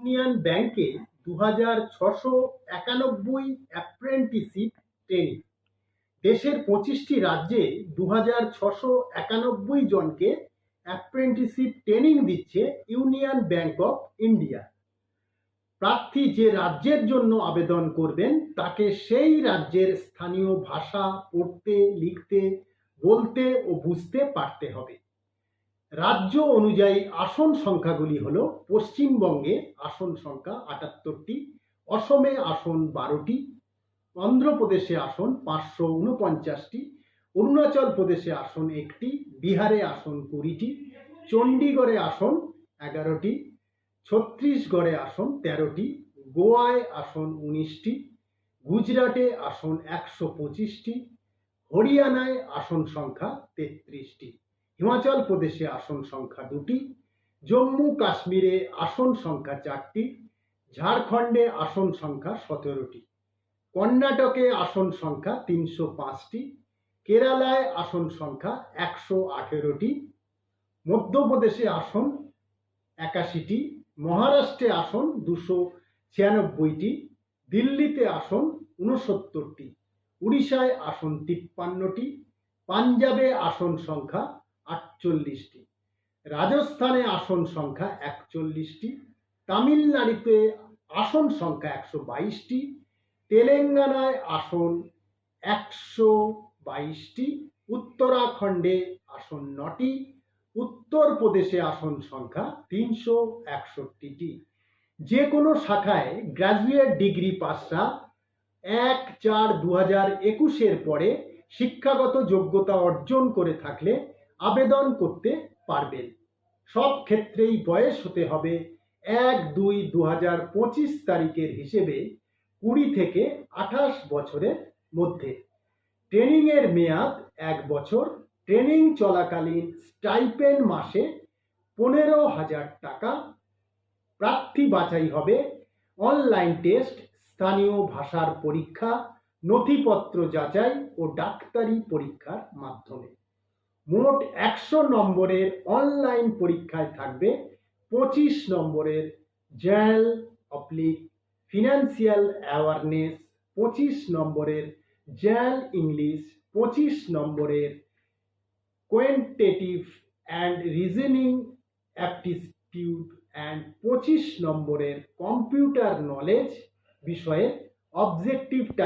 Union ব্যাংকে দু হাজার ছশো একানব্বই অ্যাপ্রেন্টিসশিপ ট্রেনিং। দেশের পঁচিশটি রাজ্যে দু হাজার ছশো একানব্বই জনকে অ্যাপ্রেন্টিসশিপ ট্রেনিং দিচ্ছে ইউনিয়ন ব্যাংক অফ ইন্ডিয়া। প্রার্থী যে রাজ্যের জন্য আবেদন করবেন, তাকে সেই রাজ্যের স্থানীয় ভাষা পড়তে, লিখতে, বলতে ও বুঝতে পারতে হবে। রাজ্য অনুযায়ী আসন সংখ্যাগুলি হল পশ্চিমবঙ্গে আসন সংখ্যা আটাত্তরটি, অসমে আসন বারোটি, অন্ধ্রপ্রদেশে আসন পাঁচশো উনপঞ্চাশটি অরুণাচল প্রদেশে আসন একটি, বিহারে আসন কুড়িটি চণ্ডীগড়ে আসন এগারোটি, ছত্তিশগড়ে আসন তেরোটি, গোয়ায় আসন উনিশটি, গুজরাটে আসন একশো পঁচিশটি, হরিয়ানায় আসন সংখ্যা তেত্রিশটি। হিমাচল প্রদেশে আসন সংখ্যা দুটি, জম্মু কাশ্মীরে আসন সংখ্যা চারটি, ঝাড়খণ্ডে আসন সংখ্যা সতেরোটি, কর্ণাটকে আসন সংখ্যা তিনশো পাঁচটি, কেরালায় আসন সংখ্যা একশো আঠেরোটি, মধ্যপ্রদেশে আসন একাশিটি, মহারাষ্ট্রে আসন দুশো ছিয়ানব্বইটি, দিল্লিতে আসন ঊনসত্তরটি, উড়িষ্যায় আসন তিপ্পান্নটি, পাঞ্জাবে আসন সংখ্যা আটচল্লিশটি। রাজস্থানে আসন সংখ্যা একচল্লিশটি, তামিলনাড়ুতে আসন সংখ্যা একশো বাইশটি, তেলেঙ্গানায় আসন একশো বাইশটি, উত্তরাখণ্ডে আসন নটি, উত্তরপ্রদেশে আসন সংখ্যা তিনশো একষট্টিটি। যে কোনো শাখায় গ্র্যাজুয়েট ডিগ্রি পাসরা এক চার দু হাজার একুশের পরে শিক্ষাগত যোগ্যতা অর্জন করে থাকলে আবেদন করতে পারবেন। সব ক্ষেত্রেই বয়স হতে হবে এক দুই দু হাজার পঁচিশ তারিখের হিসেবে কুড়ি থেকে আঠাশ বছরের মধ্যে। ট্রেনিংয়ের মেয়াদ এক বছর। ট্রেনিং চলাকালীন স্টাইপেন মাসে পনেরো হাজার টাকা। প্রার্থী বাছাই হবে। অনলাইন টেস্ট, স্থানীয় ভাষার পরীক্ষা, নথিপত্র যাচাই ও ডাক্তারি পরীক্ষার মাধ্যমে। মোট একশো নম্বরের অনলাইন পরীক্ষায় থাকবে পঁচিশ নম্বরের জেনারেল অবলিক ফিনান্সিয়াল অ্যাওয়ারনেস, পঁচিশ নম্বরের জেনারেল ইংলিশ, পঁচিশ নম্বরের quantitative and reasoning aptitude and পঁচিশ নম্বরের কম্পিউটার নলেজ বিষয়ে অবজেক্টিভ টাইপ